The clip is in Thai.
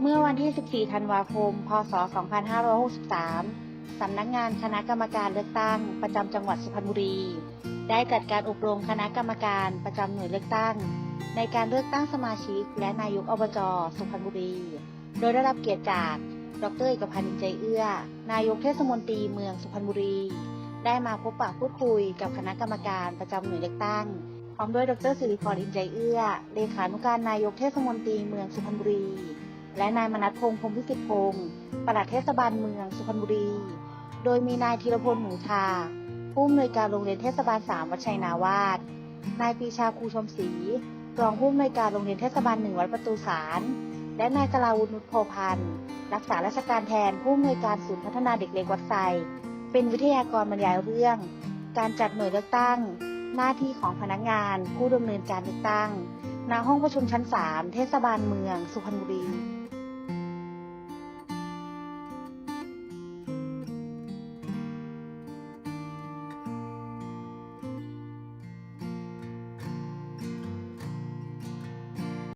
เมื่อวันที่ 14 ธันวาคม พศ 2563 สำนักงานคณะกรรมการเลือกตั้ง ประจำจังหวัดสุพรรณบุรี ได้จัดการอบรมคณะกรรมการประจำหน่วยเลือกตั้ง ในการเลือกตั้งสมาชิก และนายกอบจ สุพรรณบุรี โดยได้รับเกียรติจาก ดรเอกพันธ์อินใจเอื้อ นายกเทศมนตรีเมืองสุพรรณบุรี ได้มาพบปะพูดคุยกับคณะกรรมการประจำหน่วยเลือกตั้ง พร้อมด้วยดรสิริพรอินใจเอื้อ เลขานุการนายกเทศมนตรีเมืองสุพรรณบุรี และนายมนัสพงษ์พรหมพิสิทธิพงศ์ปลัดเทศบาลเมืองสุพรรณบุรี โดยมีนายธีรพลหนูชา ผู้อำนวยการโรงเรียนเทศบาล3วัดชัยนาวาสนายปีชาครูชมศรีรองผู้อำนวยการโรงเรียนเทศบาลหนึ่งวัดประตูสาร และนายกลาวุฒินุชโพพันธ์ รักษาราชการแทนผู้อำนวยการศูนย์พัฒนาเด็กเล็กวัดไซเป็นวิทยากรบรรยายเรื่อง การจัดหน่วยเลือกตั้ง หน้าที่ของพนักงาน ผู้ดำเนินการเลือกตั้งณห้องประชุมชั้น 3 เทศบาลเมือง สุพรรณบุรี